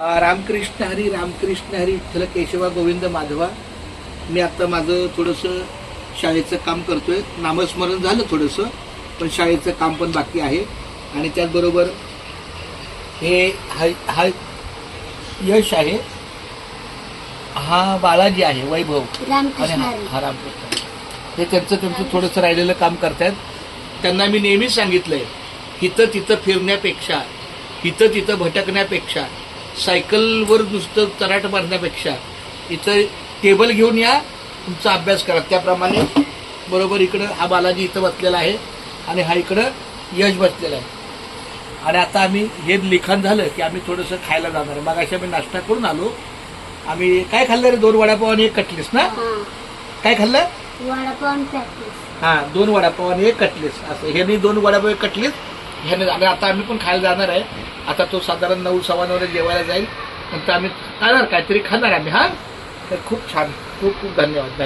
रामकृष्ण हरी रामकृष्ण हरी विठ्ठल केशवा गोविंद माधवा. मी आता माझं थोडंसं शाळेचं काम करतोय. नामस्मरण झालं थोडंसं पण शाळेचं काम पण बाकी आहे. आणि त्याचबरोबर हे हा हा यश आहे. हा बालाजी आहे वैभव. आणि हा. हा रामकृष्ण हे त्यांचं त्यांचं थोडंसं राहिलेलं काम करतायत. त्यांना मी नेहमीच सांगितलंय इथं तिथं फिरण्यापेक्षा इथं तिथं भटकण्यापेक्षा सायकलवर नुसतं तराट मारण्यापेक्षा इथं टेबल घेऊन या तुमचा अभ्यास करा. त्याप्रमाणे बरोबर इकडं हा बालाजी इथं बसलेला आहे आणि हा इकडं यश बसलेला आहे. आणि आता आम्ही हे लिखाण झालं की आम्ही थोडंसं खायला जाणार आहे. मग आम्ही नाश्ता करून आलो. आम्ही काय खाल्लं रे? दोन वडापाव आणि एक कटलीस ना? हा. काय खाल्लं? हा दोन वडापाव आणि एक कटलीस. असं. ह्याने दोन वडापाव एक कटलीस. ह्याने आणि आता आम्ही पण खायला जाणार आहे. आता तो साधारण नऊ सव्वा नऊला जेवायला जाईल. नंतर आम्ही खाणार काहीतरी खाणार आम्ही हा? तर खूप छान खूप खूप धन्यवाद.